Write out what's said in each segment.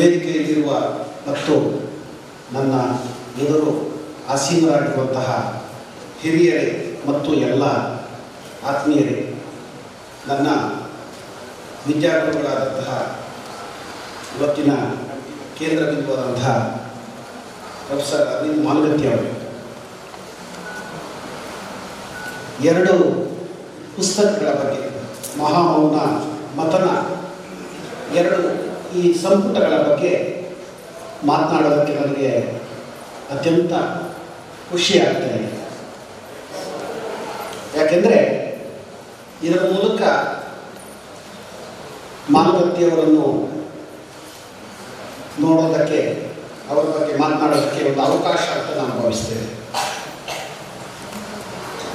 ವೇದಿಕೆಯಲ್ಲಿರುವ ಮತ್ತು ನನ್ನ ಎದುರು ಆಸೀನರಾಗಿರುವಂತಹ ಹಿರಿಯರೇ ಮತ್ತು ಎಲ್ಲ ಆತ್ಮೀಯರೇ, ನನ್ನ ವಿದ್ಯಾರ್ಥಿಗಳಾದಂತಹ ಇವತ್ತಿನ ಕೇಂದ್ರ ಬಿಂದುವಾದಂತಹ ಪ್ರೊಫೆಸರ್ ಅರವಿಂದ್ ಮಾಲಗತ್ತಿ ಅವರು, ಎರಡು ಪುಸ್ತಕಗಳ ಬಗ್ಗೆ ಮಹಾಮೌನ ಮತನ, ಎರಡು ಈ ಸಂಪುಟಗಳ ಬಗ್ಗೆ ಮಾತನಾಡೋದಕ್ಕೆ ನನಗೆ ಅತ್ಯಂತ ಖುಷಿ ಆಗ್ತಾ ಇದೆ. ಯಾಕೆಂದರೆ ಇದರ ಮೂಲಕ ಮಾನವತಿಯವರನ್ನು ನೋಡೋದಕ್ಕೆ, ಅವರ ಬಗ್ಗೆ ಮಾತನಾಡೋದಕ್ಕೆ ಒಂದು ಅವಕಾಶ ಅಂತ ನಾನು ಭಾವಿಸ್ತೇನೆ.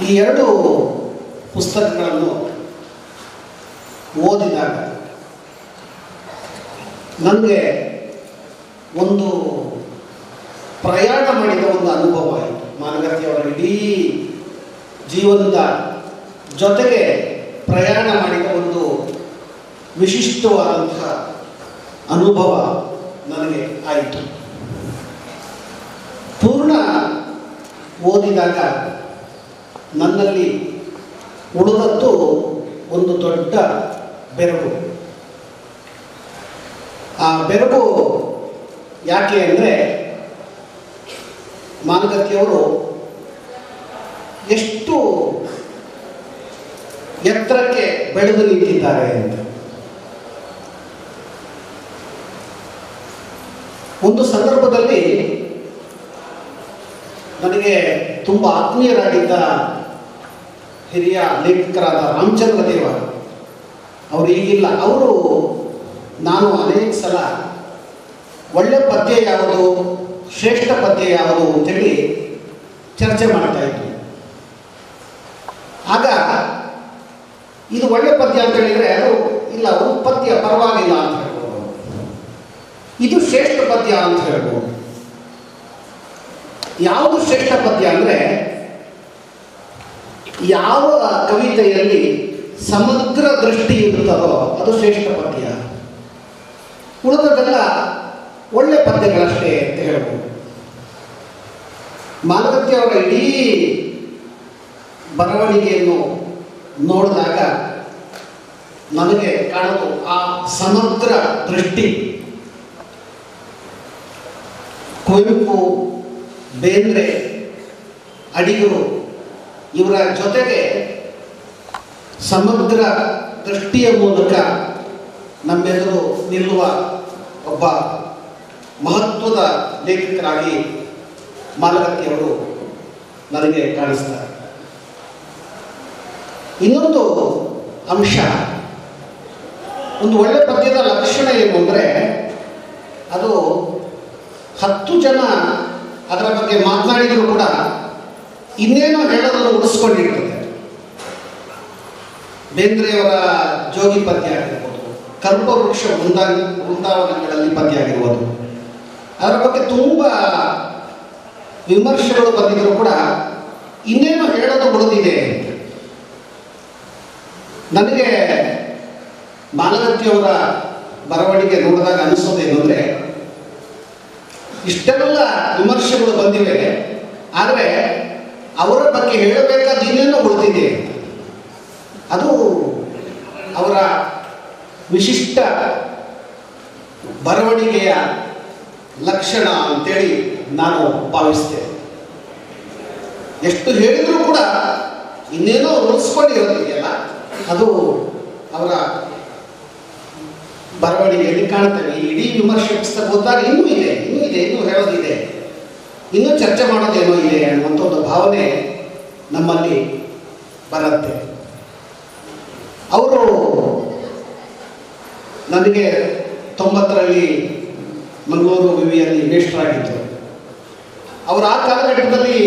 ಈ ಎರಡು ಪುಸ್ತಕಗಳನ್ನು ಓದಿದಾಗ ನನಗೆ ಒಂದು ಪ್ರಯಾಣ ಮಾಡಿದ ಒಂದು ಅನುಭವ ಆಯಿತು. ಮಾನಗತಿಯವರ ಇಡೀ ಜೀವನದ ಜೊತೆಗೆ ಪ್ರಯಾಣ ಮಾಡಿದ ಒಂದು ವಿಶಿಷ್ಟವಾದಂತಹ ಅನುಭವ ನನಗೆ ಆಯಿತು. ಪೂರ್ಣ ಓದಿದಾಗ ನನ್ನಲ್ಲಿ ಉಳಿದದ್ದು ಒಂದು ದೊಡ್ಡ ಬೆರಗು. ಆ ಬೆರಗು ಯಾಕೆ ಅಂದರೆ ಮಾನಗತಿಯವರು ಎಷ್ಟು ಎತ್ತರಕ್ಕೆ ಬೆಳೆದು ನಿಂತಿದ್ದಾರೆ ಅಂತ. ಒಂದು ಸಂದರ್ಭದಲ್ಲಿ ನನಗೆ ತುಂಬ ಆತ್ಮೀಯರಾಗಿದ್ದ ಹಿರಿಯ ಲೇಖಕರಾದ ರಾಮಚಂದ್ರ ದೇವ ಅವರು ಈಗಿಲ್ಲ ಅವರು ನಾನು ಅನೇಕ ಸಲ ಒಳ್ಳೆ ಪದ್ಯ ಯಾವುದು, ಶ್ರೇಷ್ಠ ಪದ್ಯ ಯಾವುದು ಅಂತೇಳಿ ಚರ್ಚೆ ಮಾಡ್ತಾ ಇದ್ವಿ ಆಗ ಇದು ಒಳ್ಳೆ ಪದ್ಯ ಅಂತ ಹೇಳಿದರೆ ಅದು ಇಲ್ಲ ಅವರು ಪದ್ಯ ಪರವಾಗಿಲ್ಲ ಅಂತ ಹೇಳ್ಬೋದು. ಇದು ಶ್ರೇಷ್ಠ ಪದ್ಯ ಅಂತ ಹೇಳ್ಬೋದು. ಯಾವುದು ಶ್ರೇಷ್ಠ ಪದ್ಯ ಅಂದರೆ ಯಾವ ಕವಿತೆಯಲ್ಲಿ ಸಮಗ್ರ ದೃಷ್ಟಿ ಇರುತ್ತದೋ ಅದು ಶ್ರೇಷ್ಠ ಪದ್ಯ. ಉಳಿದದೆಲ್ಲ ಒಳ್ಳೆ ಪದ್ಯಗಳಷ್ಟೇ ಅಂತ ಹೇಳ್ಬೋದು. ಮಾಲಗತ್ತಿ ಅವರ ಇಡೀ ಬರವಣಿಗೆಯನ್ನು ನೋಡಿದಾಗ ನನಗೆ ಕಾಣೋದು ಆ ಸಮಗ್ರ ದೃಷ್ಟಿ. ಕುವೆಂಪು, ಬೇಂದ್ರೆ, ಅಡಿಗರು ಇವರ ಜೊತೆಗೆ ಸಮಗ್ರ ದೃಷ್ಟಿಯ ಮೂಲಕ ನಮ್ಮೆದುರು ನಿಲ್ಲುವ ಒಬ್ಬ ಮಹತ್ವದ ಲೇಖಕರಾಗಿ ಮಾಲಗತ್ತಿಯವರು ನನಗೆ ಕಾಣಿಸ್ತಾರೆ. ಇನ್ನೊಂದು ಅಂಶ, ಒಂದು ಒಳ್ಳೆ ಪದ್ಯದ ಲಕ್ಷಣ ಏನು ಅಂದರೆ, ಅದು ಹತ್ತು ಜನ ಅದರ ಬಗ್ಗೆ ಮಾತನಾಡಿದರೂ ಕೂಡ ಇನ್ನೇನೋ ಹೇಳೋದನ್ನು ಉಳಿಸ್ಕೊಂಡಿರ್ತದೆ. ಬೇಂದ್ರೆಯವರ ಜೋಗಿ ಪದ್ಯ ಆಗಿರ್ಬೋದು ಕಲ್ಪವೃಕ್ಷ ವೃಂದಾ ವೃಂದಾವನಗಳಲ್ಲಿ ಪದ್ಯ ಆಗಿರ್ಬೋದು ಅದರ ಬಗ್ಗೆ ತುಂಬ ವಿಮರ್ಶೆಗಳು ಬಂದಿದ್ದರೂ ಕೂಡ ಇನ್ನೇನು ಹೇಳೋದು ಉಳಿದಿದೆ ನನಗೆ ಮಾಲಗತ್ತಿಯವರ ಬರವಣಿಗೆ ನೋಡಿದಾಗ ಅನಿಸೋದೇನು ಅಂದರೆ, ಇಷ್ಟೆಲ್ಲ ವಿಮರ್ಶೆಗಳು ಬಂದಿವೆ, ಆದರೆ ಅವರ ಬಗ್ಗೆ ಹೇಳಬೇಕಾದ ಇನ್ನೇನೋ ಉಳಿದಿದೆ ಅದು ಅವರ ವಿಶಿಷ್ಟ ಬರವಣಿಗೆಯ ಲಕ್ಷಣ ಅಂತೇಳಿ ನಾನು ಭಾವಿಸ್ತೇನೆ. ಎಷ್ಟು ಹೇಳಿದರೂ ಕೂಡ ಇನ್ನೇನೋ ಉಳಿಸ್ಕೊಂಡಿರೋದಿದೆಯಲ್ಲ ಅದು ಅವರ ಬರವಣಿಗೆಯಲ್ಲಿ ಕಾಣ್ತೇವೆ ಇಡೀ ವಿಮರ್ಶೆ ಪುಸ್ತಕ ಓದಿದಾಗ ಇನ್ನೂ ಇದೆ ಇನ್ನೂ ಇದೆ, ಇನ್ನೂ ಹೇಳೋದಿದೆ. ಇನ್ನೂ ಚರ್ಚೆ ಮಾಡೋದೇನೋ ಇದೆ ಅನ್ನುವಂಥ ಒಂದು ಭಾವನೆ ನಮ್ಮಲ್ಲಿ ಬರುತ್ತೆ. ಅವರು ನನಗೆ ತೊಂಬತ್ತರಲ್ಲಿ ಮಂಗಳೂರು ವಿವಿಯಲ್ಲಿ ಮೇಷ್ಟರಾಗಿದ್ದರು. ಅವರು ಆ ಕಾಲಘಟ್ಟದಲ್ಲಿ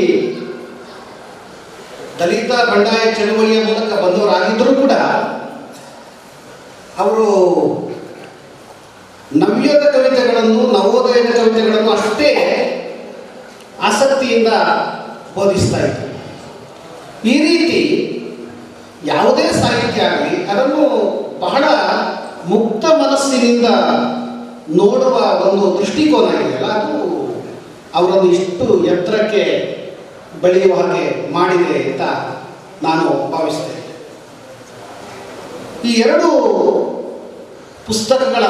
ದಲಿತ ಬಂಡಾಯ ಚಳುವಳಿಯ ಮೂಲಕ ಬಂದವರಾಗಿದ್ದರೂ ಕೂಡ ಅವರು ನವ್ಯದ ಕವಿತೆಗಳನ್ನು, ನವೋದಯದ ಕವಿತೆಗಳನ್ನು ಅಷ್ಟೇ ಆಸಕ್ತಿಯಿಂದ ಬೋಧಿಸ್ತಾ ಇದ್ದರು ಈ ರೀತಿ ಯಾವುದೇ ಸಾಹಿತ್ಯ ಆಗಲಿ, ಅದನ್ನು ಬಹಳ ಮುಕ್ತ ಮನಸ್ಸಿನಿಂದ ನೋಡುವ ಒಂದು ದೃಷ್ಟಿಕೋನ ಇದೆಯಲ್ಲ, ಅದು ಅವರನ್ನು ಇಷ್ಟು ಎತ್ತರಕ್ಕೆ ಬೆಳೆಯುವ ಹಾಗೆ ಮಾಡಿದೆ ಅಂತ ನಾನು ಭಾವಿಸ್ತೇನೆ. ಈ ಎರಡು ಪುಸ್ತಕಗಳ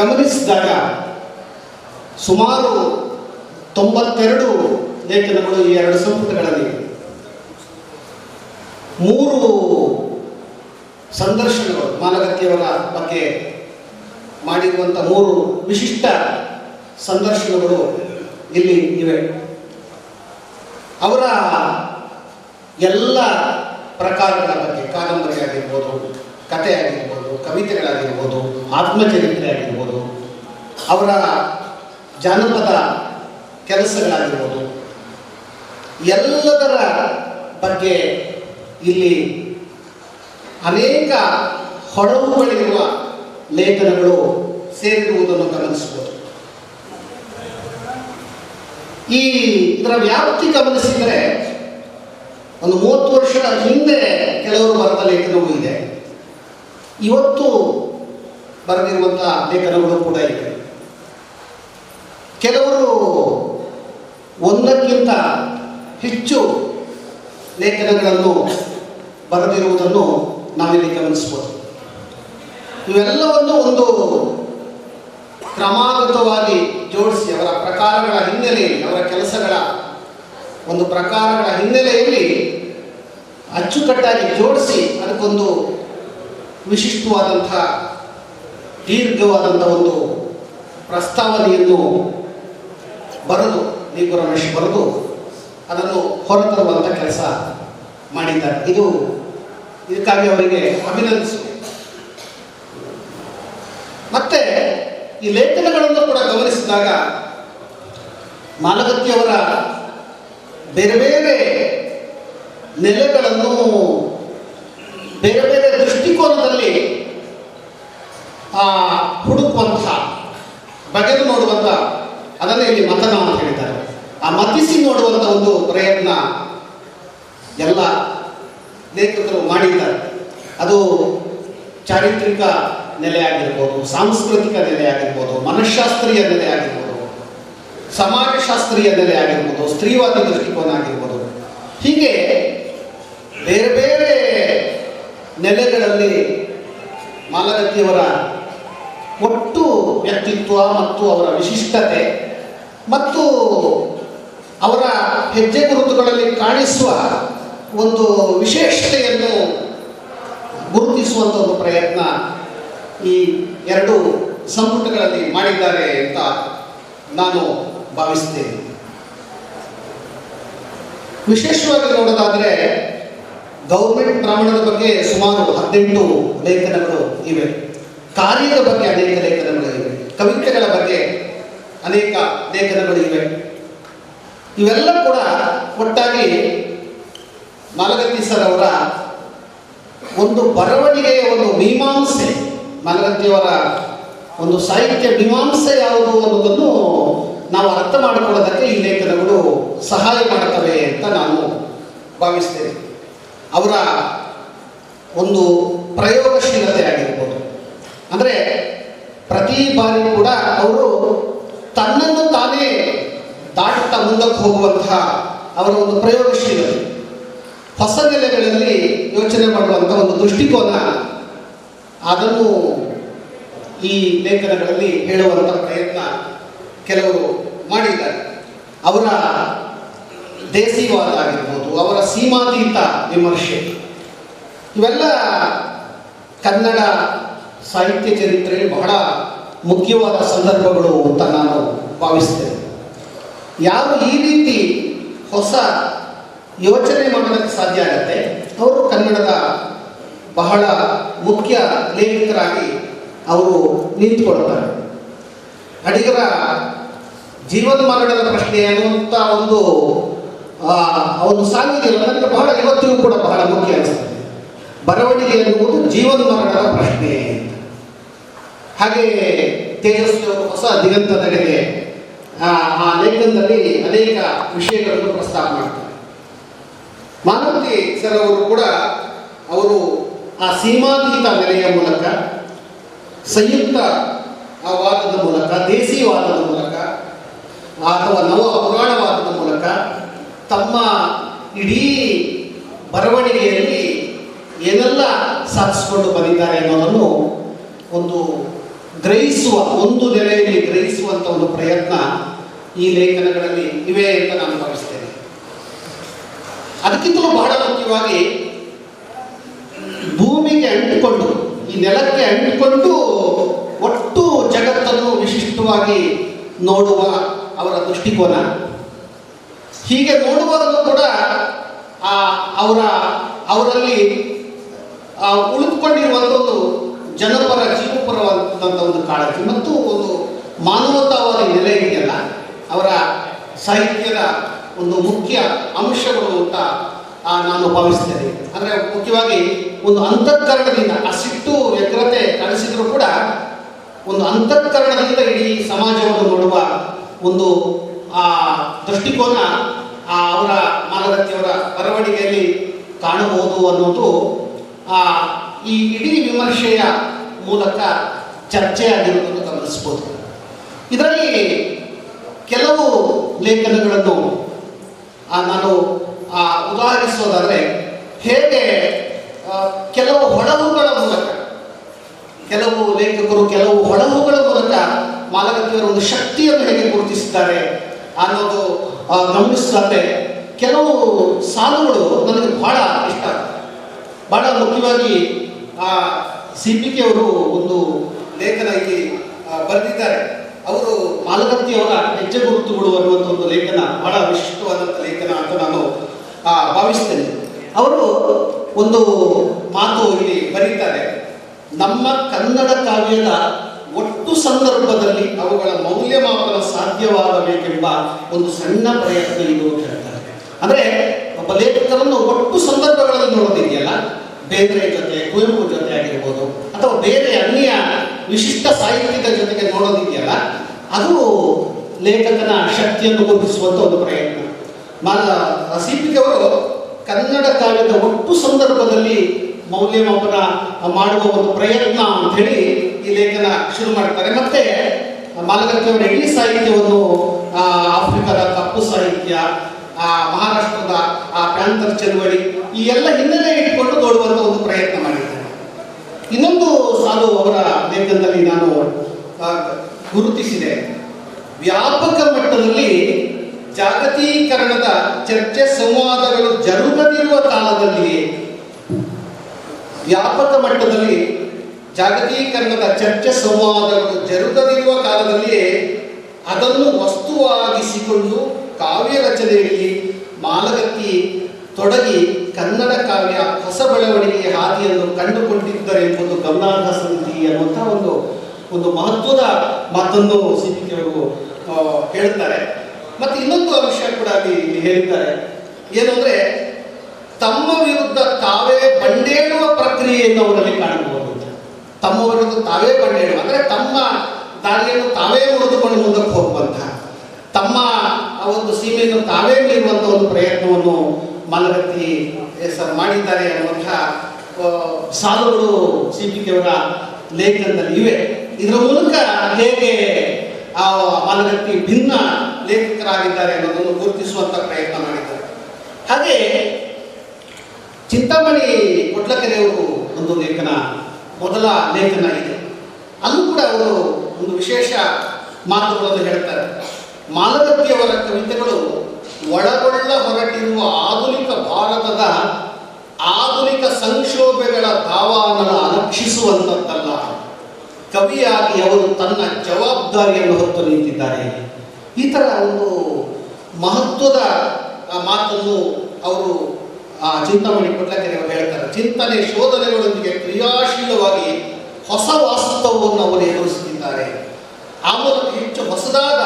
ಗಮನಿಸಿದಾಗ ಸುಮಾರು ತೊಂಬತ್ತೆರಡು ಲೇಖನಗಳು ಈ ಎರಡು ಸಂಪುಟಗಳಲ್ಲಿ. ಮೂರು ಸಂದರ್ಶನಗಳು ಮಾನಗತ್ಯವರ ಬಗ್ಗೆ ಮಾಡಿರುವಂಥ ಮೂರು ವಿಶಿಷ್ಟ ಸಂದರ್ಶನಗಳು ಇಲ್ಲಿ ಇವೆ. ಅವರ ಎಲ್ಲ ಪ್ರಕಾರಗಳ ಬಗ್ಗೆ ಕಾದಂಬರಿ ಆಗಿರ್ಬೋದು ಕಥೆ ಆಗಿರ್ಬೋದು ಕವಿತೆಗಳಾಗಿರ್ಬೋದು ಆತ್ಮಚರಿತ್ರೆ ಆಗಿರ್ಬೋದು ಅವರ ಜಾನಪದ ಕೆಲಸಗಳಾಗಿರ್ಬೋದು, ಎಲ್ಲದರ ಬಗ್ಗೆ ಇಲ್ಲಿ ಅನೇಕ ಹೊಳವುಗಳಿರುವ ಲೇಖನಗಳು ಸೇರಿರುವುದನ್ನು ಗಮನಿಸಬಹುದು ಈ ಇದರ ವ್ಯಾಪ್ತಿ ಗಮನಿಸಿದರೆ ಒಂದು ಮೂವತ್ತು ವರ್ಷದ ಹಿಂದೆ ಕೆಲವರು ಬರೆದ ಲೇಖನವೂ ಇದೆ. ಇವತ್ತು ಬರೆದಿರುವಂಥ ಲೇಖನಗಳು ಕೂಡ ಇದೆ. ಕೆಲವರು ಒಂದಕ್ಕಿಂತ ಹೆಚ್ಚು ಲೇಖನಗಳನ್ನು ಬರೆದಿರುವುದನ್ನು ನಾವಿಲ್ಲಿ ಗಮನಿಸ್ಬೋದು. ಇವೆಲ್ಲವನ್ನು ಒಂದು ಕ್ರಮಾಗತವಾಗಿ ಜೋಡಿಸಿ ಅವರ ಪ್ರಕಾರಗಳ ಹಿನ್ನೆಲೆಯಲ್ಲಿ, ಅವರ ಕೆಲಸಗಳ ಒಂದು ಪ್ರಕಾರಗಳ ಹಿನ್ನೆಲೆಯಲ್ಲಿ ಅಚ್ಚುಕಟ್ಟಾಗಿ ಜೋಡಿಸಿ ಅದಕ್ಕೊಂದು ವಿಶಿಷ್ಟವಾದಂಥ ದೀರ್ಘವಾದಂಥ ಒಂದು ಪ್ರಸ್ತಾವನೆಯನ್ನು ಬರೆದು ನೀಗು ರಮೇಶ್ ಬರೆದು ಅದನ್ನು ಹೊರತರುವಂಥ ಕೆಲಸ ಮಾಡಿದ್ದಾರೆ. ಇದು ಇದಕ್ಕಾಗಿ ಅವರಿಗೆ ಅಭಿನಂದಿಸು ಮತ್ತೆ ಈ ಲೇಖನಗಳನ್ನು ಕೂಡ ಗಮನಿಸಿದಾಗ ಮಾಲಗತ್ತಿಯವರ ಬೇರೆ ಬೇರೆ ನೆಲೆಗಳನ್ನು ಬೇರೆ ಬೇರೆ ದೃಷ್ಟಿಕೋನದಲ್ಲಿ ಆ, ಹುಡುಕುವಂಥ ಬಗೆದು ನೋಡುವಂಥ ಅದನ್ನೇ ಇಲ್ಲಿ ಮತನ ಅಂತ ಹೇಳಿದ್ದಾರೆ. ಆ ಮತಿಸಿ ನೋಡುವಂಥ ಒಂದು ಪ್ರಯತ್ನ ಎಲ್ಲ ಲೇಖಕರು ಮಾಡಿದ್ದಾರೆ. ಅದು ಚಾರಿತ್ರಿಕ ನೆಲೆ ಆಗಿರ್ಬೋದು, ಸಾಂಸ್ಕೃತಿಕ ನೆಲೆ ಆಗಿರ್ಬೋದು ಮನಃಶಾಸ್ತ್ರೀಯ ನೆಲೆ ಆಗಿರ್ಬೋದು, ಸಮಾಜಶಾಸ್ತ್ರೀಯ ನೆಲೆ ಆಗಿರ್ಬೋದು, ಸ್ತ್ರೀವಾದಿ ದೃಷ್ಟಿಕೋನ ಆಗಿರ್ಬೋದು. ಹೀಗೆ ಬೇರೆ ಬೇರೆ ನೆಲೆಗಳಲ್ಲಿ ಮಾಲಗತ್ತಿಯವರ ಒಟ್ಟು ವ್ಯಕ್ತಿತ್ವ ಮತ್ತು ಅವರ ವಿಶಿಷ್ಟತೆ ಮತ್ತು ಅವರ ಹೆಜ್ಜೆ ಗುರುತುಗಳಲ್ಲಿ ಕಾಣಿಸುವ ಒಂದು ವಿಶೇಷತೆಯನ್ನು ಗುರುತಿಸುವಂಥ ಒಂದು ಪ್ರಯತ್ನ ಈ ಎರಡು ಸಂಪುಟಗಳಲ್ಲಿ ಮಾಡಿದ್ದಾರೆ ಅಂತ ನಾನು ಭಾವಿಸ್ತೇನೆ. ವಿಶೇಷವಾಗಿ ನೋಡೋದಾದರೆ ಗೌರ್ಮೆಂಟ್ ಪ್ರಮಾಣದ ಬಗ್ಗೆ ಸುಮಾರು ಹದಿನೆಂಟು ಲೇಖನಗಳು ಇವೆ. ಕಾರ್ಯದ ಬಗ್ಗೆ ಅನೇಕ ಲೇಖನಗಳು ಇವೆ. ಕವಿತೆಗಳ ಬಗ್ಗೆ ಅನೇಕ ಲೇಖನಗಳು ಇವೆ. ಇವೆಲ್ಲ ಕೂಡ ಒಟ್ಟಾಗಿ ಮಾಲಗತ್ತಿ ಸರ್ ಅವರ ಒಂದು ಬರವಣಿಗೆಯ ಒಂದು ಮೀಮಾಂಸೆ ಮಾಲಗತ್ತಿಯವರ ಒಂದು ಸಾಹಿತ್ಯ ಮೀಮಾಂಸೆ ಯಾವುದು ಅನ್ನೋದನ್ನು ನಾವು ಅರ್ಥ ಮಾಡಿಕೊಳ್ಳೋದಕ್ಕೆ ಈ ಲೇಖನಗಳು ಸಹಾಯ ಮಾಡುತ್ತವೆ ಅಂತ ನಾನು ಭಾವಿಸ್ತೇನೆ ಅವರ ಒಂದು ಪ್ರಯೋಗಶೀಲತೆ ಆಗಿರ್ಬೋದು. ಅಂದರೆ ಪ್ರತಿ ಬಾರಿ ಕೂಡ ಅವರು ತನ್ನನ್ನು ತಾನೇ ದಾಟುತ್ತಾ ಮುಂದಕ್ಕೆ ಹೋಗುವಂತಹ ಅವರ ಒಂದು ಪ್ರಯೋಗಶೀಲತೆ. ಹೊಸ ನೆಲೆಗಳಲ್ಲಿ ಯೋಚನೆ ಮಾಡುವಂಥ ಒಂದು ದೃಷ್ಟಿಕೋನ ಅದನ್ನು ಈ ಲೇಖನಗಳಲ್ಲಿ ಹೇಳುವಂತ ಪ್ರಯತ್ನ ಕೆಲವರು ಮಾಡಿದ್ದಾರೆ. ಅವರ ದೇಸಿವಾದ ಆಗಿರ್ಬೋದು, ಅವರ ಸೀಮಾತೀತ ವಿಮರ್ಶೆ. ಇವೆಲ್ಲ ಕನ್ನಡ ಸಾಹಿತ್ಯ ಚರಿತ್ರೆಯಲ್ಲಿ ಬಹಳ ಮುಖ್ಯವಾದ ಸಂದರ್ಭಗಳು ಅಂತ ನಾನು ಭಾವಿಸ್ತೇನೆ. ಯಾರು ಈ ರೀತಿ ಹೊಸ ಯೋಚನೆ ಮಾಡೋದಕ್ಕೆ ಸಾಧ್ಯ ಆಗುತ್ತೆ. ಅವರು ಕನ್ನಡದ ಬಹಳ ಮುಖ್ಯ ಲೇಖಕರಾಗಿ ಅವರು ನಿಂತುಕೊಳ್ತಾರೆ. ಅಡಿಗರ ಜೀವನ ಮರಣದ ಪ್ರಶ್ನೆ ಅನ್ನುವಂಥ ಒಂದು ಒಂದು ಸಾಲಿದೆಯಲ್ಲ ನನಗೆ ಬಹಳ ಇವತ್ತಿಗೂ ಕೂಡ ಬಹಳ ಮುಖ್ಯ ಅನಿಸ್ತದೆ ಬರವಣಿಗೆ ಎನ್ನುವುದು ಜೀವನ ಮರಣದ ಪ್ರಶ್ನೆ. ಹಾಗೆ ತೇಜಸ್ವಿ ಅವರು ಹೊಸ ದಿಗಂತದೆಡೆಗೆ ಆ ಲೇಖನದಲ್ಲಿ ಅನೇಕ ವಿಷಯಗಳನ್ನು ಪ್ರಸ್ತಾಪ ಮಾಡ್ತಾರೆ. ಮಾನವತಿ ಸರ್ ಅವರು ಕೂಡ ಅವರು ಆ ಸೀಮಾತೀತ ನೆಲೆಯ ಮೂಲಕ, ಸಂಯುಕ್ತ ಆ ವಾದದ ಮೂಲಕ ದೇಸಿವಾದದ ಮೂಲಕ ಅಥವಾ ನವ ಪುರಾಣವಾದದ ಮೂಲಕ ತಮ್ಮ ಇಡೀ ಬರವಣಿಗೆಯಲ್ಲಿ ಏನೆಲ್ಲ ಸಾಧಿಸಿಕೊಂಡು ಬಂದಿದ್ದಾರೆ ಅನ್ನೋದನ್ನು ಒಂದು ಗ್ರಹಿಸುವ, ಒಂದು ನೆಲೆಯಲ್ಲಿ ಗ್ರಹಿಸುವಂಥ ಒಂದು ಪ್ರಯತ್ನ ಈ ಲೇಖನಗಳಲ್ಲಿ ಇವೆ ಅಂತ ನಾನು ಭಾವಿಸ್ತೇನೆ. ಅದಕ್ಕಿಂತಲೂ ಬಹಳ ಮುಖ್ಯವಾಗಿ ಭೂಮಿಗೆ ಅಂಟಿಕೊಂಡು, ಈ ನೆಲಕ್ಕೆ ಅಂಟಿಕೊಂಡು ಒಟ್ಟು ಜಗತ್ತನ್ನು ವಿಶಿಷ್ಟವಾಗಿ ನೋಡುವ ಅವರ ದೃಷ್ಟಿಕೋನ. ಹೀಗೆ ನೋಡುವವರನ್ನು ಕೂಡ ಆ ಅವರ, ಅವರಲ್ಲಿ ಉಳಿದುಕೊಂಡಿರುವಂಥದ್ದು ಜನಪರ ಜೀವಪರವಾದಂಥ ಒಂದು ಕಾಳಜಿ ಮತ್ತು ಒಂದು ಮಾನವತಾವಾದ ನೆಲೆ ಇದೆಯಲ್ಲ, ಅವರ ಸಾಹಿತ್ಯದ ಒಂದು ಮುಖ್ಯ ಅಂಶಗಳು ಅಂತ ನಾನು ಭಾವಿಸ್ತೇನೆ. ಅಂದರೆ ಮುಖ್ಯವಾಗಿ ಒಂದು ಅಂತಃಕರಣದಿಂದ ಅಸಿಟ್ಟು ಸಿಟ್ಟು ವ್ಯಗ್ರತೆ ಕಾಣಿಸಿದ್ರು ಕೂಡ ಒಂದು ಅಂತಃಕರಣದಿಂದ ಇಡೀ ಸಮಾಜವನ್ನು ನೋಡುವ ಒಂದು, ಆ, ದೃಷ್ಟಿಕೋನ, ಆ, ಅವರ ಮಾಲಗತ್ತಿಯವರ ಬರವಣಿಗೆಯಲ್ಲಿ ಕಾಣಬಹುದು ಅನ್ನೋದು, ಆ, ಈ ಇಡೀ ವಿಮರ್ಶೆಯ ಮೂಲಕ ಚರ್ಚೆಯಾಗಿರುವುದನ್ನು ಗಮನಿಸ್ಬೋದು. ಇದರಲ್ಲಿ ಕೆಲವು ಲೇಖನಗಳನ್ನು ನಾನು ಆ, ಉದಾಹರಿಸೋದಾದರೆ ಹೇಗೆ ಕೆಲವು ಹೊಳಹುಗಳ ಮೂಲಕ ಕೆಲವು ಲೇಖಕರು ಕೆಲವು ಹೊಳಹುಗಳ ಮೂಲಕ ಮಾಲಗತ್ತಿಯವರ ಒಂದು ಶಕ್ತಿಯನ್ನು ಹೇಗೆ ಗುರುತಿಸಿದ್ದಾರೆ ಅನ್ನೋದು ಆ, ಗಮನಿಸಿದ್ರೆ ಕೆಲವು ಸಾಲುಗಳು ನನಗೆ ಬಹಳ ಇಷ್ಟ. ಬಹಳ ಮುಖ್ಯವಾಗಿ ಸಿ ಪಿ ಅವರು ಒಂದು ಲೇಖನ ಇಲ್ಲಿ ಬರೆದಿದ್ದಾರೆ ಅವರು ಮಾಲಗತ್ತಿಯವರ ಹೆಜ್ಜೆ ಗುರುತುಗಳು ಅನ್ನುವಂಥ ಒಂದು ಲೇಖನ ಬಹಳ ಆ, ಭಾವಿಸ್ತೇನೆ ಅವರು ಒಂದು ಮಾತು ಇಲ್ಲಿ ಬರೀತಾರೆ. ನಮ್ಮ ಕನ್ನಡ ಕಾವ್ಯದ ಒಟ್ಟು ಸಂದರ್ಭದಲ್ಲಿ ಅವುಗಳ ಮೌಲ್ಯಮಾಪನ ಸಾಧ್ಯವಾಗಬೇಕೆಂಬ ಒಂದು ಸಣ್ಣ ಪ್ರಯತ್ನ ಇದು ಅಂತ ಹೇಳ್ತಾರೆ. ಅಂದ್ರೆ ಒಬ್ಬ ಲೇಖಕರನ್ನು ಒಟ್ಟು ಸಂದರ್ಭಗಳಲ್ಲಿ ನೋಡೋದಿದೆಯಲ್ಲ? ಬೇಂದ್ರೆ ಜೊತೆ, ಕುವೆಂಪು ಜೊತೆ ಆಗಿರ್ಬೋದು, ಅಥವಾ ಬೇರೆ ಅನ್ಯ ವಿಶಿಷ್ಟ ಸಾಹಿತ್ಯದ ಜೊತೆಗೆ ನೋಡೋದಿದೆಯಲ್ಲ? ಅದು ಲೇಖಕನ ಶಕ್ತಿಯನ್ನು ಗುರುತಿಸುವಂತ ಒಂದು ಪ್ರಯತ್ನ. ಮಾ ಸಿಪಿಗೆ ಅವರು ಕನ್ನಡ ಕಾವ್ಯದ ಒಟ್ಟು ಸಂದರ್ಭದಲ್ಲಿ ಮೌಲ್ಯಮಾಪನ ಮಾಡುವ ಒಂದು ಪ್ರಯತ್ನ ಅಂತ ಹೇಳಿ ಈ ಲೇಖನ ಶುರು ಮಾಡ್ತಾರೆ. ಮತ್ತೆ ಮಾಲಗತ್ತಿಯವರ ಇಡೀ ಸಾಹಿತ್ಯವನ್ನು ಆಫ್ರಿಕಾದ ಕಪ್ಪು ಸಾಹಿತ್ಯ ಆ, ಮಹಾರಾಷ್ಟ್ರದ ಆ ಪ್ರಾಂತರ ಚಳುವಳಿ ಈ ಎಲ್ಲ ಹಿನ್ನೆಲೆ ಇಟ್ಕೊಂಡು ನೋಡುವಂಥ ಒಂದು ಪ್ರಯತ್ನ ಮಾಡಿದ್ದಾರೆ. ಇನ್ನೊಂದು ಸಾಲು ಅವರ ಲೇಖನದಲ್ಲಿ ನಾನು ಗುರುತಿಸಿದೆ. ವ್ಯಾಪಕ ಮಟ್ಟದಲ್ಲಿ ಜಾಗತೀಕರಣದ ಚರ್ಚೆ ಸಂವಾದಗಳು ಜರುಗದಿರುವ ಕಾಲದಲ್ಲಿ ವ್ಯಾಪಕ ಮಟ್ಟದಲ್ಲಿ ಜಾಗತೀಕರಣದ ಚರ್ಚೆ ಸಂವಾದಗಳು ಜರುಗದಿರುವ ಕಾಲದಲ್ಲಿಯೇ ಅದನ್ನು ವಸ್ತುವಾಗಿಸಿಕೊಂಡು ಕಾವ್ಯ ರಚನೆಯಲ್ಲಿ ಮಾಲಗತ್ತಿ ತೊಡಗಿ ಕನ್ನಡ ಕಾವ್ಯ ಹೊಸ ಬೆಳವಣಿಗೆಯ ಹಾದಿಯನ್ನು ಕಂಡುಕೊಂಡಿದ್ದರೆ ಎಂಬುದು ಗಮನಾರ್ಹ ಸಂಗತಿ ಅನ್ನುವಂಥ ಒಂದು ಒಂದು ಮಹತ್ವದ ಮಾತನ್ನು ಸಿ ಪಿ ಅವರು ಹೇಳ್ತಾರೆ ಮತ್ತು ಇನ್ನೊಂದು ಅಂಶ ಕೂಡ ಅಲ್ಲಿ ಇಲ್ಲಿ ಹೇಳಿದ್ದಾರೆ ಏನು ಅಂದರೆ, ತಮ್ಮ ವಿರುದ್ಧ ತಾವೇ ಬಂಡೇಳುವ ಪ್ರಕ್ರಿಯೆಯನ್ನು ಅವರಲ್ಲಿ ಕಾಣಬಹುದು. ತಮ್ಮ ವಿರುದ್ಧ ತಾವೇ ಬಂಡೇಳುವ, ಅಂದರೆ ತಮ್ಮ ದಾರಿಯನ್ನು ತಾವೇ ಉಳಿದುಕೊಂಡು ಮುಂದಕ್ಕೆ ಹೋಗುವಂತಹ, ತಮ್ಮ ಆ ಒಂದು ಸೀಮೆಯನ್ನು ತಾವೇ ಮೀರುವಂಥ ಒಂದು ಪ್ರಯತ್ನವನ್ನು ಮಲಗತ್ತಿ ಹೆಸರು ಮಾಡಿದ್ದಾರೆ ಅನ್ನುವಂಥ ಸಾಲುಗಳು ಸಿ ಪಿ ಅವರ ಲೇಖನದಲ್ಲಿ ಇವೆ ಇದರ ಮೂಲಕ ಹೇಗೆ ಆ ಮಲಗತ್ತಿ ಭಿನ್ನ ಲೇಖಕರಾಗಿದ್ದಾರೆ ಅನ್ನೋದನ್ನು ಗುರುತಿಸುವಂತ ಪ್ರಯತ್ನ ಮಾಡಿದ್ದಾರೆ. ಹಾಗೆ ಚಿಂತಾಮಣಿ ಕೊಟ್ಲಕೆರೆಯವರು ಒಂದು ಲೇಖನ, ಮೊದಲ ಲೇಖನ ಇದೆ. ಅಲ್ಲೂ ಕೂಡ ಅವರು ಒಂದು ವಿಶೇಷ ಮಾತುಗಳನ್ನು ಹೇಳ್ತಾರೆ ಮಾಲಗತ್ತಿಯವರ ಕವಿತೆಗಳು ಒಳಗೊಳ್ಳ ಹೊರಟಿರುವ ಆಧುನಿಕ ಭಾರತದ ಆಧುನಿಕ ಸಂಕ್ಷೋಭೆಗಳ ದಾವಾನಲ ಅಲಕ್ಷಿಸುವಂಥದ್ದಲ್ಲ ಕವಿಯಾಗಿ ಅವರು ತನ್ನ ಜವಾಬ್ದಾರಿಯನ್ನು ಹೊತ್ತು ನಿಂತಿದ್ದಾರೆ. ಈ ಥರ ಒಂದು ಮಹತ್ವದ ಮಾತನ್ನು ಅವರು ಆ ಚಿಂತಾಮಣಿ ಕೊಡ್ಲಕ್ಕೆ ಹೇಳ್ತಾರೆ. ಚಿಂತನೆ ಶೋಧನೆಗಳೊಂದಿಗೆ ಕ್ರಿಯಾಶೀಲವಾಗಿ ಹೊಸ ವಾಸ್ತವವನ್ನು ಅವರು ಎದುರಿಸುತ್ತಿದ್ದಾರೆ. ಆ ಮೂಲಕ ಹೆಚ್ಚು ಹೊಸದಾದ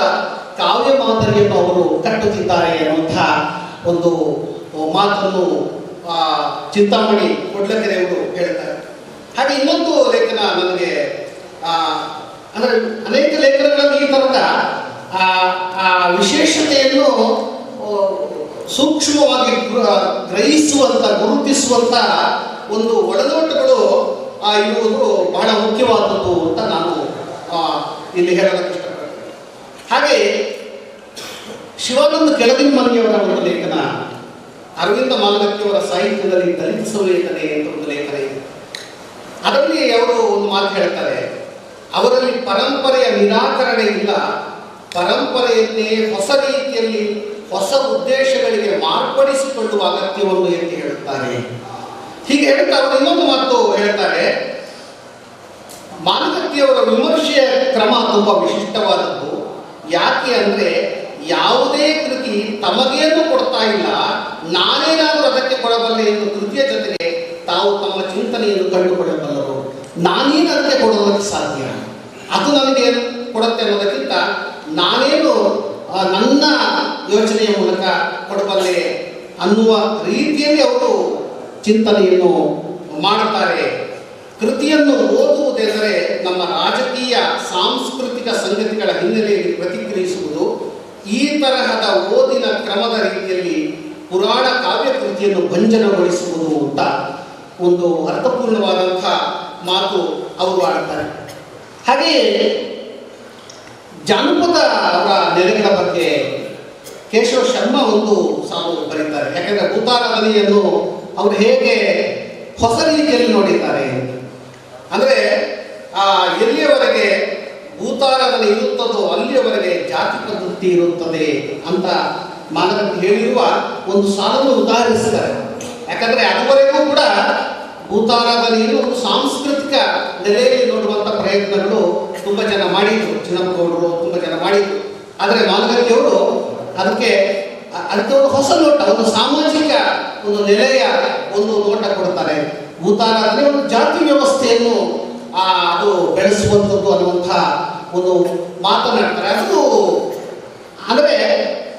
ಕಾವ್ಯ ಮಾದರಿಯನ್ನು ಅವರು ಕಟ್ಟುತ್ತಿದ್ದಾರೆ ಅನ್ನುವಂಥ ಒಂದು ಮಾತನ್ನು ಆ, ಚಿಂತಾಮಣಿ ಕೊಡ್ಲಕೆರೆ ಅವರು ಹೇಳ್ತಾರೆ. ಹಾಗೆ ಇನ್ನೊಂದು ಲೇಖನ ನನಗೆ ಅಂದರೆ ಅನೇಕ ಲೇಖನಗಳಲ್ಲಿ ಈ ಥರದ ಆ, ವಿಶೇಷತೆಯನ್ನು ಸೂಕ್ಷ್ಮವಾಗಿ ಗ್ರಹಿಸುವಂಥ ಗುರುತಿಸುವಂಥ ಒಂದು ಒಳನೋಟಗಳು ಇರುವುದು ಬಹಳ ಮುಖ್ಯವಾದದ್ದು ಅಂತ ನಾನು ಇಲ್ಲಿ ಇಷ್ಟಪಡ್ತೀನಿ. ಹಾಗೆ ಶಿವಾನಂದ ಕೆಳದಿಮ್ಮನಿಯವರ ಮನೆಯವರ ಒಂದು ಲೇಖನ ಅರವಿಂದ ಮಾಲಗತ್ತಿಯವರ ಸಾಹಿತ್ಯದಲ್ಲಿ ದಲಿತ ಸಂವೇದನೆ ಅಂತ ಒಂದು ಲೇಖನ ಇದೆ. ಅದರಲ್ಲಿ ಅವರು ಒಂದು ಮಾತು ಹೇಳ್ತಾರೆ ಅವರಲ್ಲಿ ಪರಂಪರೆಯ ನಿರಾಕರಣೆ ಇಲ್ಲ ಪರಂಪರೆಯನ್ನೇ ಹೊಸ ರೀತಿಯಲ್ಲಿ, ಹೊಸ ಉದ್ದೇಶಗಳಿಗೆ ಮಾರ್ಪಡಿಸಿಕೊಳ್ಳುವ ಅಗತ್ಯವನ್ನು ಎತ್ತಿ ಹೇಳುತ್ತಾರೆ. ಹೀಗೆ ಹೇಳ್ತಾ ಅವರು ಇನ್ನೊಂದು ಮಾತು ಹೇಳ್ತಾರೆ. ಮಾನಗತ್ತಿಯವರ ವಿಮರ್ಶೆಯ ಕ್ರಮ ತುಂಬಾ ವಿಶಿಷ್ಟವಾದದ್ದು. ಯಾಕೆ ಅಂದ್ರೆ ಯಾವುದೇ ಕೃತಿ ತಮಗೇನು ಕೊಡ್ತಾ ಇಲ್ಲ, ನಾನೇನಾದರೂ ಅದಕ್ಕೆ ಕೊಡಬಲ್ಲೆ ಎಂದು ಕೃತಿಯ ಜೊತೆಗೆ ತಾವು ತಮ್ಮ ಚಿಂತನೆಯನ್ನು ಕಂಡುಕೊಳ್ಳಬಲ್ಲರು. ನಾನೇನು ಅದಕ್ಕೆ ಕೊಡೋದಕ್ಕೆ ಸಾಧ್ಯ? ಅದು ನನಗೆ ಕೊಡುತ್ತೆ ಅನ್ನೋದಕ್ಕಿಂತ ನಾನೇನು ನನ್ನ ಯೋಚನೆಯ ಮೂಲಕ ಕೊಡಬಲ್ಲೆ ಅನ್ನುವ ರೀತಿಯಲ್ಲಿ ಅವರು ಚಿಂತನೆಯನ್ನು ಮಾಡುತ್ತಾರೆ. ಕೃತಿಯನ್ನು ಓದುವುದೆಂದರೆ ನಮ್ಮ ರಾಜಕೀಯ, ಸಾಂಸ್ಕೃತಿಕ ಸಂಗತಿಗಳ ಹಿನ್ನೆಲೆಯಲ್ಲಿ ಪ್ರತಿಕ್ರಿಯಿಸುವುದು, ಈ ತರಹದ ಓದಿನ ಕ್ರಮದ ರೀತಿಯಲ್ಲಿ ಪುರಾಣ ಕಾವ್ಯ ಕೃತಿಯನ್ನು ಭಂಜನಗೊಳಿಸುವುದು ಅಂತ ಒಂದು ಅರ್ಥಪೂರ್ಣವಾದಂಥ ಮಾತು ಅವರು ಆಡ್ತಾರೆ ಹಾಗೆಯೇ ಜಾನಪದ ಅವರ ನೆಲೆಗಳ ಬಗ್ಗೆ ಕೇಶವ ಶರ್ಮ ಒಂದು ಸಾಲು ಬರೀತಾರೆ. ಯಾಕಂದರೆ ಭೂತಾರಾಧನೆಯನ್ನು ಅವರು ಹೇಗೆ ಹೊಸ ರೀತಿಯಲ್ಲಿ ನೋಡಿದ್ದಾರೆ. ಅಂದರೆ, ಆ, ಎಲ್ಲಿಯವರೆಗೆ ಭೂತಾರಾಧನೆ ಇರುತ್ತದೋ ಅಲ್ಲಿಯವರೆಗೆ ಜಾತಿ ಪದ್ಧತಿ ಇರುತ್ತದೆ ಅಂತ ಮಾನವಕ್ಕೆ ಹೇಳಿರುವ ಒಂದು ಸಾಲನ್ನು ಉದಾಹರಿಸಿದ್ದಾರೆ. ಯಾಕಂದರೆ ಅದುವರೆಗೂ ಕೂಡ ಭೂತಾರಾಧನೆಯನ್ನು ಒಂದು ಸಾಂಸ್ಕೃತಿಕ ನೆಲೆಯಲ್ಲಿ ನೋಡುವಂಥ ಪ್ರಯತ್ನಗಳು ತುಂಬ ಜನ ಮಾಡಿದ್ರು ಚಿನ್ನಪ್ಪಗೌಡರು ತುಂಬ ಜನ ಮಾಡಿದ್ರು ಆದರೆ ಮಾನಗತ್ತಿಯವರು ಅದಕ್ಕೆ ಅದಕ್ಕೆ ಒಂದು ಹೊಸ ನೋಟ ಒಂದು ಸಾಮಾಜಿಕ ಒಂದು ನೆಲೆಯ ಒಂದು ನೋಟ ಕೊಡ್ತಾರೆ. ಭೂತಾನದಲ್ಲಿ ಒಂದು ಜಾತಿ ವ್ಯವಸ್ಥೆಯನ್ನು ಆ, ಅದು ಬೆಳೆಸುವಂಥದ್ದು ಅನ್ನುವಂಥ ಒಂದು ಮಾತನಾಡ್ತಾರೆ ಅದು ಅಂದರೆ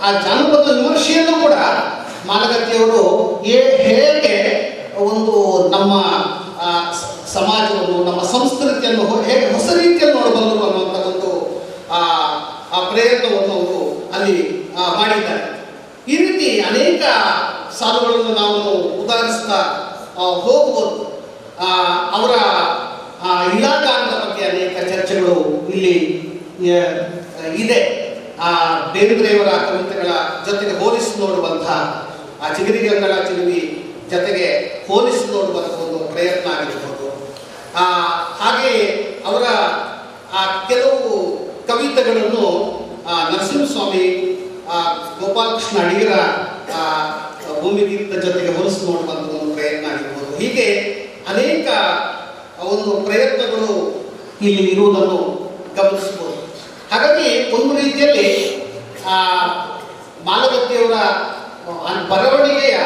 ಆ ಜಾನಪದ ವಿಮರ್ಶೆಯನ್ನು ಕೂಡ ಮಾಲಗತ್ತಿಯವರು ಹೇಗೆ ಒಂದು ನಮ್ಮ ಸಮಾಜವನ್ನು ನಮ್ಮ ಸಂಸ್ಕೃತಿಯನ್ನು ಹೇಗೆ ಹೊಸ ರೀತಿಯಲ್ಲಿ ನೋಡಬಲ್ಲರು ಅನ್ನುವಂಥ ಒಂದು ಆ ಆ ಪ್ರಯತ್ನವನ್ನು ಅವರು ಅಲ್ಲಿ ಆ, ಮಾಡಿದ್ದಾರೆ ಈ ರೀತಿ ಅನೇಕ ಸಾಲುಗಳನ್ನು ನಾವು ಉದಾಹರಿಸ್ತಾ ಹೋಗ್ಬೋದು. ಅವರ ಇಲಾಖಾನದ ಬಗ್ಗೆ ಅನೇಕ ಚರ್ಚೆಗಳು ಇಲ್ಲಿ ಇದೆ. ಆ ಬೇಂದ್ರೆಯವರ ಕವಿತೆಗಳ ಜೊತೆಗೆ ಹೋಲಿಸಿ ನೋಡುವಂತಹ ಆ ಚಿಗುರಿಗಂಗಳ ಚಿರುವಿ ಜೊತೆಗೆ ಹೋಲಿಸಿ ನೋಡುವಂಥ ಒಂದು ಪ್ರಯತ್ನ ಆಗಿರ್ಬೋದು. ಹಾಗೆಯೇ ಅವರ, ಆ, ಕೆಲವು ಕವಿತೆಗಳನ್ನು ನರಸಿಂಹಸ್ವಾಮಿ ಗೋಪಾಲಕೃಷ್ಣ ಅಡಿಗರ ಆ, ಭೂಮಿ ನೀರಿನ ಜೊತೆಗೆ ಹೋಲಿಸಿ ಒಂದು ಪ್ರಯತ್ನ ಆಗಿರ್ಬೋದು ಹೀಗೆ ಅನೇಕ ಒಂದು ಪ್ರಯತ್ನಗಳು ಇಲ್ಲಿ ಇರುವುದನ್ನು ಗಮನಿಸಬಹುದು. ಹಾಗಾಗಿ ಒಂದು ರೀತಿಯಲ್ಲಿ ಆ ಮಾಲಗತ್ತಿಯವರ ಬರವಣಿಗೆಯ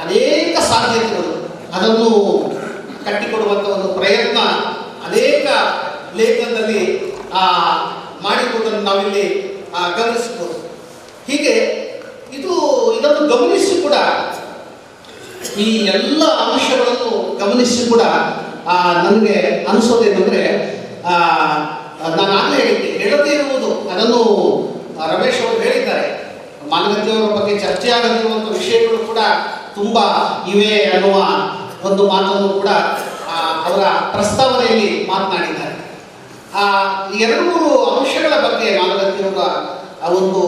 ಅನೇಕ ಸಾಧ್ಯತೆಗಳು ಅದನ್ನು ಕಟ್ಟಿಕೊಡುವಂಥ ಒಂದು ಪ್ರಯತ್ನ ಅನೇಕ ಲೇಖನದಲ್ಲಿ ಆ ಮಾಡಿರುವುದನ್ನು ನಾವಿಲ್ಲಿ ಗಮನಿಸಬಹುದು. ಹೀಗೆ ಇದು ಇದನ್ನು ಗಮನಿಸಿ ಕೂಡ ಈ ಎಲ್ಲ ಅಂಶಗಳನ್ನು ಗಮನಿಸಿ ಕೂಡ ನನಗೆ ಅನಿಸೋದೇನೆಂದರೆ ನಾನು ಆಗಲೇ ಹೇಳಿದ್ದೆ, ಹೇಳದೇ ಇರುವುದು, ಅದನ್ನು ರಮೇಶ್ ಅವರು ಹೇಳಿದ್ದಾರೆ. ಮಾನವತೆಯವರ ಬಗ್ಗೆ ಚರ್ಚೆ ಆಗದಿರುವಂಥ ವಿಷಯಗಳು ಕೂಡ ತುಂಬ ಇವೆ ಅನ್ನುವ ಒಂದು ಮಾತನ್ನು ಕೂಡ ಅವರ ಪ್ರಸ್ತಾವನೆಯಲ್ಲಿ ಮಾತನಾಡಿದ್ದಾರೆ. ಆ ಎರಡು ಮೂರು ಅಂಶಗಳ ಬಗ್ಗೆ ಮಾನವತೆಯವರ ಆ ಒಂದು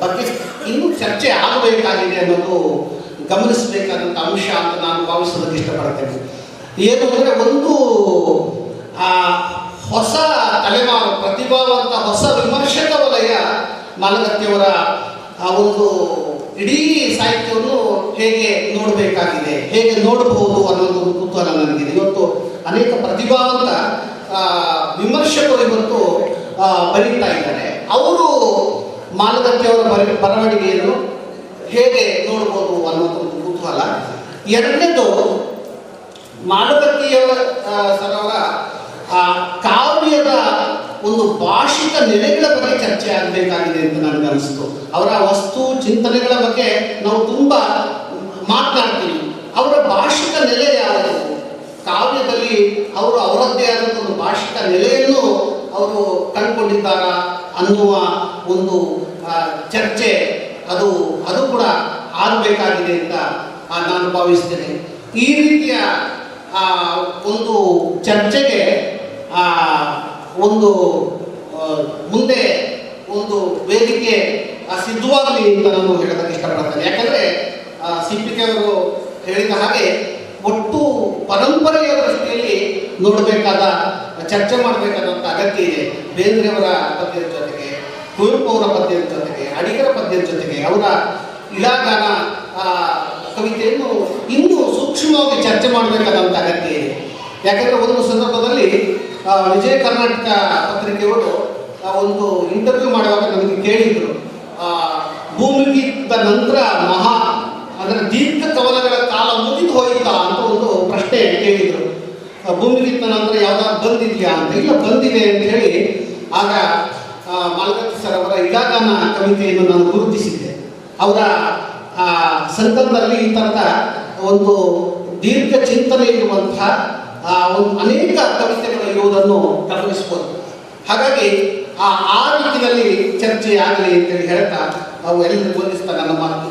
ಬಗ್ಗೆ ಇನ್ನೂ ಚರ್ಚೆ ಆಗಬೇಕಾಗಿದೆ ಅನ್ನೋದು ಗಮನಿಸಬೇಕಾದಂಥ ಅಂಶ ಅಂತ ನಾನು ಭಾವಿಸೋದಕ್ಕೆ ಇಷ್ಟಪಡ್ತೇನೆ. ಏನು ಅಂದರೆ ಒಂದು, ಆ, ಹೊಸ ತಲೆಮಾರು, ಪ್ರತಿಭಾವಂತ ಹೊಸ ವಿಮರ್ಶಕ ವಲಯ ಮಾಲಗತ್ತಿಯವರ, ಆ, ಒಂದು ಇಡೀ ಸಾಹಿತ್ಯವನ್ನು ಹೇಗೆ ನೋಡಬೇಕಾಗಿದೆ, ಹೇಗೆ ನೋಡಬಹುದು ಅನ್ನೋದು ಕುತೂಹಲ ನನಗಿದೆ. ಇವತ್ತು ಅನೇಕ ಪ್ರತಿಭಾವಂತ ವಿಮರ್ಶಕರು ಇವತ್ತು ಬರೀತಾ ಇದ್ದಾರೆ. ಅವರು ಮಾಲಗತ್ತಿಯವರ ಬರ ಬರವಣಿಗೆಯನ್ನು ಹೇಗೆ ನೋಡ್ಬೋದು ಅನ್ನೋದು ಒಂದು ಕುತೂಹಲ. ಎರಡನೇದು ಮಾಲಗತ್ತಿಯವರ ಆ, ಸರವರ ಆ, ಕಾವ್ಯದ ಒಂದು ಭಾಷಿಕ ನೆಲೆಗಳ ಬಗ್ಗೆ ಚರ್ಚೆ ಆಗಬೇಕಾಗಿದೆ ಅಂತ ನನಗೆ ಅನಿಸ್ತು. ಅವರ ವಸ್ತು ಚಿಂತನೆಗಳ ಬಗ್ಗೆ ನಾವು ತುಂಬ ಮಾತನಾಡ್ತೀವಿ. ಅವರ ಭಾಷಿಕ ನೆಲೆ ಯಾವುದು? ಕಾವ್ಯದಲ್ಲಿ ಅವರು ಅವರದ್ದೇ ಆದಂಥ ಒಂದು ಭಾಷಿಕ ನೆಲೆಯನ್ನು ಅವರು ಕಂಡುಕೊಂಡಿದ್ದಾರಾ? ಅನ್ನುವ ಒಂದು ಚರ್ಚೆ, ಅದು ಅದು ಕೂಡ ಆಗಬೇಕಾಗಿದೆ ಅಂತ ನಾನು ಭಾವಿಸ್ತೇನೆ. ಈ ರೀತಿಯ ಒಂದು ಚರ್ಚೆಗೆ ಒಂದು ಮುಂದೆ ಒಂದು ವೇದಿಕೆ ಸಿದ್ಧವಾಗಲಿ ಅಂತ ನಾನು ಹೇಳೋದಕ್ಕೆ ಇಷ್ಟಪಡ್ತೇನೆ. ಯಾಕಂದರೆ ಸಿ ಪಿ ಅವರು ಹೇಳಿದ ಹಾಗೆ ಒಟ್ಟು ಪರಂಪರೆಯ ದೃಷ್ಟಿಯಲ್ಲಿ ನೋಡಬೇಕಾದ ಚರ್ಚೆ ಮಾಡಬೇಕಾದಂಥ ಅಗತ್ಯ ಇದೆ. ಬೇಂದ್ರೆಯವರ ಪದ್ಯದ ಜೊತೆಗೆ ಕುವೆಂಪು ಅವರ ಪದ್ಯದ ಜೊತೆಗೆ ಅಡಿಗರ ಪದ್ಯದ ಜೊತೆಗೆ ಅವರ ಇಲಾಗಾನ ಆ, ಕವಿತೆಯನ್ನು ಇನ್ನೂ ಸೂಕ್ಷ್ಮವಾಗಿ ಚರ್ಚೆ ಮಾಡಬೇಕಾದಂಥ ಅಗತ್ಯ ಇದೆ. ಯಾಕಂದರೆ ಒಂದು ಸಂದರ್ಭದಲ್ಲಿ ವಿಜಯ ಕರ್ನಾಟಕ ಪತ್ರಿಕೆಯವರು ಒಂದು ಇಂಟರ್ವ್ಯೂ ಮಾಡುವಾಗ ನಮಗೆ ಕೇಳಿದರು. ಭೂಮಿಗಿದ್ದ ನಂತರ ಮಹಾ ಅದರ ದೀರ್ಘ ಕವನಗಳ ಕಾಲ ಮುಗಿದು ಹೋಯಿತಾ ಕೇಳಿದ್ರು. ಭೂಮಿ ಭೂಮಿಗಿದ್ದ ನಂತರ ಯಾವ್ದಾದ್ರು ಬಂದಿದೆಯಾ ಅಂತ ಇಲ್ಲ ಬಂದಿದೆ ಅಂತ ಹೇಳಿ ಆಗ ಮಾಲಗತ್ತಿ ಸರ್ ಅವರ ಇಡಾಗಾನ ಕವಿತೆಯನ್ನು ನಾನು ಗುರುತಿಸಿದ್ದೆ. ಅವರ ಆ, ಸಂಕಲನದಲ್ಲಿ ಈ ಥರದ ಒಂದು ದೀರ್ಘ ಚಿಂತನೆ ಇರುವಂತಹ ಒಂದು ಅನೇಕ ಕವಿತೆಗಳು ಇರುವುದನ್ನು ಗಮನಿಸ್ಬೋದು ಹಾಗಾಗಿ ಆ ಆ ರೀತಿಯಲ್ಲಿ ಚರ್ಚೆ ಆಗಲಿ ಅಂತೇಳಿ ಹೇಳ್ತಾ ಅವು ಎಲ್ಲರಿಗೂ ಬಂಧಿಸ್ತಾ ನನ್ನ ಮಾತು.